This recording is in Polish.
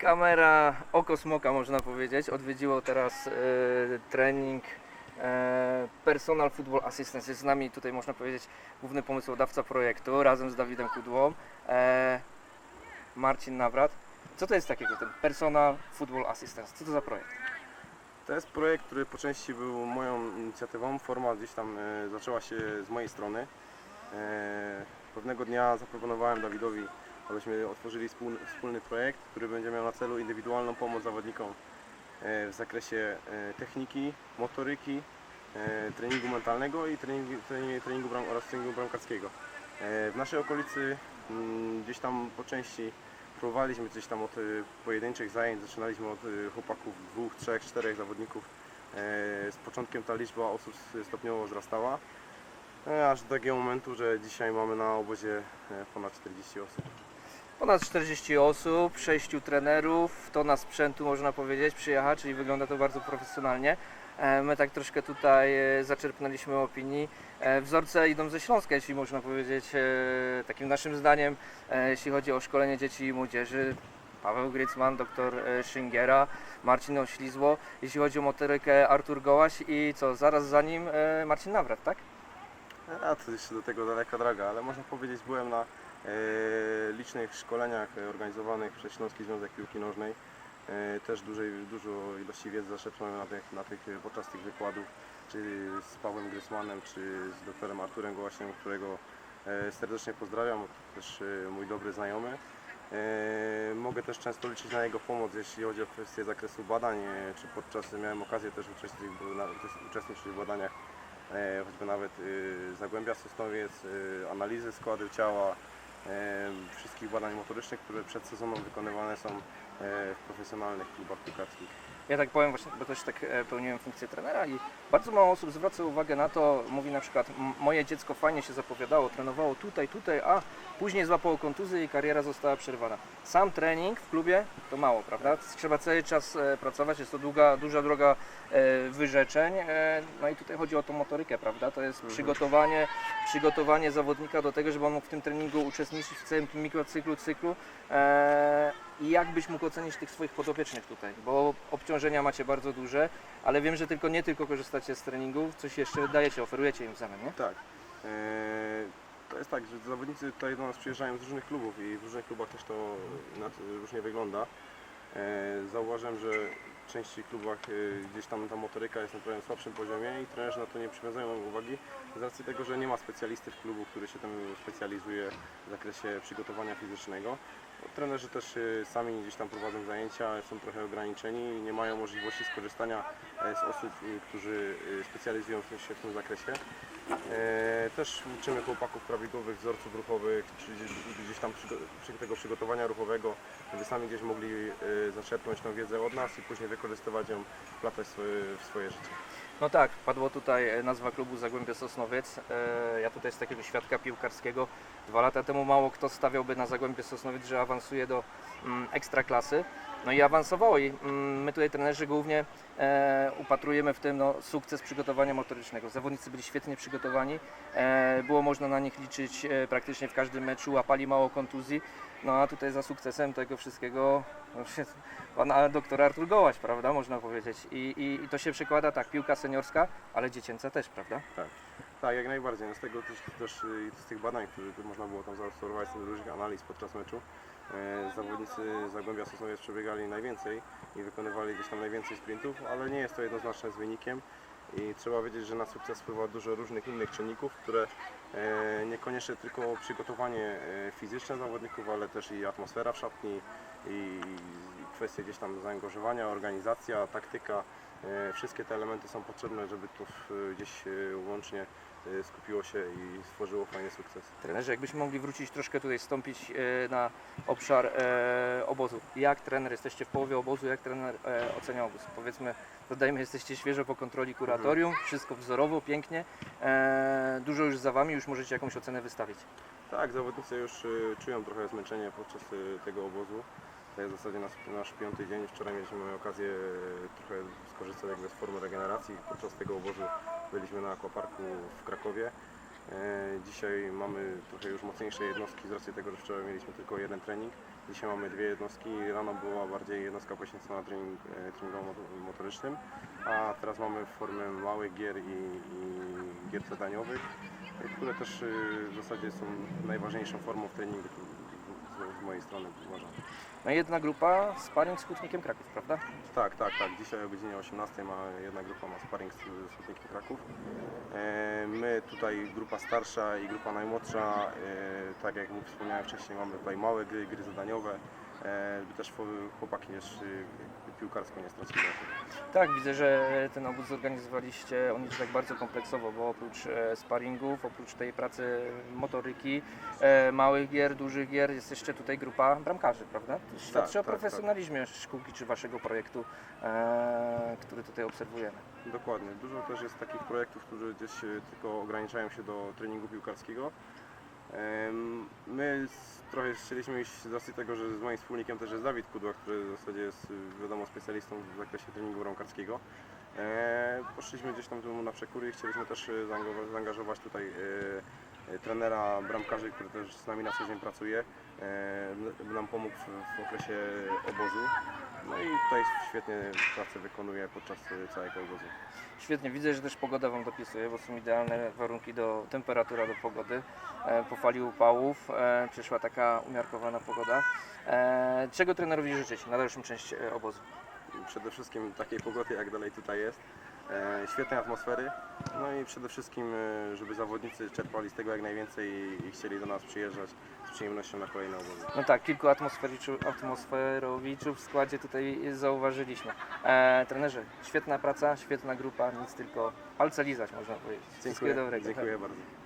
Kamera oko smoka można powiedzieć. Odwiedziło teraz e, trening e, Personal Football Assistance. Jest z nami tutaj można powiedzieć główny pomysłodawca projektu razem z Dawidem Kudłą. E, Marcin Nawrat. Co to jest takiego ten Personal Football Assistance? Co to za projekt? To jest projekt, który po części był moją inicjatywą. Forma gdzieś tam e, zaczęła się z mojej strony. E, pewnego dnia zaproponowałem Dawidowi, abyśmy otworzyli wspólny, projekt, który będzie miał na celu indywidualną pomoc zawodnikom e, w zakresie e, techniki, motoryki, e, treningu mentalnego i treningu, treningu, treningu bram, oraz treningu bramkarskiego. W naszej okolicy mm, gdzieś tam po części próbowaliśmy gdzieś tam od pojedynczych zajęć, zaczynaliśmy od chłopaków dwóch, trzech, czterech zawodników. Z początkiem ta liczba osób stopniowo wzrastała, aż do takiego momentu, że dzisiaj mamy na obozie ponad 40 osób. Ponad 40 osób, 6 trenerów, tona sprzętu można powiedzieć przyjechać, czyli wygląda to bardzo profesjonalnie. E, My tak troszkę tutaj e, zaczerpnęliśmy opinii. E, Wzorce idą ze Śląska, jeśli można powiedzieć, takim naszym zdaniem, jeśli chodzi o szkolenie dzieci i młodzieży. Paweł Grycman, doktor Szyngiera, Marcin Oślizło. Jeśli chodzi o motorykę, Artur Gołaś i co, zaraz za nim Marcin Nawrat, tak? A to jeszcze do tego daleka droga, ale można powiedzieć, byłem na licznych szkoleniach e, organizowanych przez Śląski Związek Piłki Nożnej. E, też dużej, dużo ilości wiedzy zaczerpnąłem na tych, na tych, e, podczas tych wykładów, czy z Pawłem Grysmanem, czy z doktorem Arturem Gołasiem, którego e, serdecznie pozdrawiam, też e, mój dobry znajomy. E, Mogę też często liczyć na jego pomoc, jeśli chodzi o kwestie zakresu badań, e, czy podczas, miałem okazję też uczestniczyć, w badaniach e, choćby nawet Zagłębia Sosnowiec, y, analizy składu ciała, e, wszystkich badań motorycznych, które przed sezonem wykonywane są e, w profesjonalnych klubach piłkarskich. Ja tak powiem właśnie, bo też tak e, pełniłem funkcję trenera i bardzo mało osób zwraca uwagę na to, mówi na przykład "M- moje dziecko fajnie się zapowiadało, trenowało tutaj, tutaj, a później złapało kontuzję i kariera została przerwana. Sam trening w klubie to mało, prawda? Trzeba cały czas e, pracować, jest to długa, duża droga e, wyrzeczeń, no i tutaj chodzi o tą motorykę, prawda? To jest Mhm. przygotowanie, przygotowanie zawodnika do tego, żeby on mógł w tym treningu uczestniczyć w całym tym mikrocyklu, cyklu. I jak byś mógł ocenić tych swoich podopiecznych tutaj? Bo obciążenia macie bardzo duże, ale wiem, że tylko nie tylko korzystacie z treningów, coś jeszcze dajecie, oferujecie im w zamian, nie? Tak. E, To jest tak, że zawodnicy tutaj do nas przyjeżdżają z różnych klubów i w różnych klubach też to różnie wygląda. E, Zauważyłem, że w części klubach e, gdzieś tam ta motoryka jest na trochę słabszym poziomie i trenerzy na to nie przywiązują uwagi z racji tego, że nie ma specjalisty w klubu, który się tym specjalizuje w zakresie przygotowania fizycznego. Trenerzy też e, sami gdzieś tam prowadzą zajęcia, są trochę ograniczeni i nie mają możliwości skorzystania z osób, e, którzy e, specjalizują się w tym zakresie. E, Też uczymy chłopaków prawidłowych wzorców ruchowych, czy gdzieś, tam tego przygotowania ruchowego, żeby sami gdzieś mogli e, zaczerpnąć tą wiedzę od nas i później wykorzystywać ją, wplatać w swoje życie. No tak, padło tutaj e, nazwa klubu Zagłębie Sosnowiec. E, Ja tutaj z takiego świadka piłkarskiego dwa lata temu mało kto stawiałby na Zagłębie Sosnowiec, że awansuje do mm, ekstraklasy. No i awansowało i mm, my tutaj trenerzy głównie upatrujemy w tym no, sukces przygotowania motorycznego. Zawodnicy byli świetnie przygotowani, e, było można na nich liczyć e, praktycznie w każdym meczu, łapali mało kontuzji. No a tutaj za sukcesem tego wszystkiego no, pan doktor Artur Gołaś, prawda, można powiedzieć. I, i, I to się przekłada tak, piłka seniorska, ale dziecięca też, prawda? Tak, jak najbardziej. No z tego też, też z tych badań, które można było tam zaobserwować, z różnych analiz podczas meczu, zawodnicy z Zagłębia Sosnowiec przebiegali najwięcej i wykonywali gdzieś tam najwięcej sprintów, ale nie jest to jednoznaczne z wynikiem i trzeba wiedzieć, że na sukces wpływa dużo różnych innych czynników, które e, niekoniecznie tylko przygotowanie e, fizyczne zawodników, ale też i atmosfera w szatni i kwestie gdzieś tam zaangażowania, organizacja, taktyka. E, Wszystkie te elementy są potrzebne, żeby to w- gdzieś e, łącznie e, skupiło się i stworzyło fajny sukces. Trenerzy, jakbyśmy mogli wrócić troszkę tutaj, stąpić e, na obszar e, obozu. Jak trener, jesteście w połowie obozu, jak trener e, ocenia obóz? Powiedzmy, dodajmy, jesteście świeżo po kontroli kuratorium, wszystko wzorowo, pięknie, e, dużo już za Wami, już możecie jakąś ocenę wystawić. Tak, zawodnicy już e, czują trochę zmęczenie podczas e, tego obozu. To jest w zasadzie nasz, nasz piąty dzień. Wczoraj mieliśmy okazję e, trochę skorzystać jakby z formy regeneracji. Podczas tego obozu byliśmy na aquaparku w Krakowie. E, Dzisiaj mamy trochę już mocniejsze jednostki z racji tego, że wczoraj mieliśmy tylko jeden trening. Dzisiaj mamy dwie jednostki. Rano była bardziej jednostka poświęcona trening, e, treningom moto- motorycznym, a teraz mamy formę małych gier i, i gier zadaniowych, które też w zasadzie są najważniejszą formą w treningu z, mojej strony uważam. No i jedna grupa sparring z Hutnikiem Kraków, prawda? Tak, tak, tak. Dzisiaj o godzinie 18 ma jedna grupa ma sparring z, z Hutnikiem Kraków. E, My tutaj grupa starsza i grupa najmłodsza, e, tak jak wspomniałem wcześniej, mamy tutaj małe gry, gry zadaniowe. E, by też chłopaki też piłkarsko nie stracili. Tak, widzę, że ten obóz zorganizowaliście on jest tak bardzo kompleksowo, bo oprócz e, sparingów, oprócz tej pracy motoryki, e, małych gier, dużych gier, jest jeszcze tutaj grupa bramkarzy, prawda? To świadczy o tak, tak. profesjonalizmie szkółki czy waszego projektu, który tutaj obserwujemy. Dokładnie. Dużo też jest takich projektów, które gdzieś tylko ograniczają się do treningu piłkarskiego. My trochę chcieliśmy iść z racji tego, że z moim wspólnikiem też jest Dawid Kudła, który w zasadzie jest wiadomo specjalistą w zakresie treningu bramkarskiego. E, Poszliśmy gdzieś tam na przekóry i chcieliśmy też e, zaangażować- tutaj e, trenera bramkarzy, który też z nami na co dzień pracuje, nam pomógł w, okresie obozu. No i tutaj świetnie pracę wykonuje podczas e, całego obozu. Świetnie, widzę, że też pogoda Wam dopisuje, bo są idealne warunki do temperatura do pogody. E, po fali upałów e, przyszła taka umiarkowana pogoda. E, czego trenerowi życzyć na dalszą część e, obozu? Przede wszystkim takiej pogody jak dalej tutaj jest, e, świetnej atmosfery, no i przede wszystkim, e, żeby zawodnicy czerpali z tego jak najwięcej i, i chcieli do nas przyjeżdżać z przyjemnością na kolejne obozy. No tak, kilku atmosferowiczów w składzie tutaj zauważyliśmy. E, trenerze, świetna praca, świetna grupa, nic tylko palce lizać można powiedzieć. Wszystkiego dobrego. dziękuję bardzo.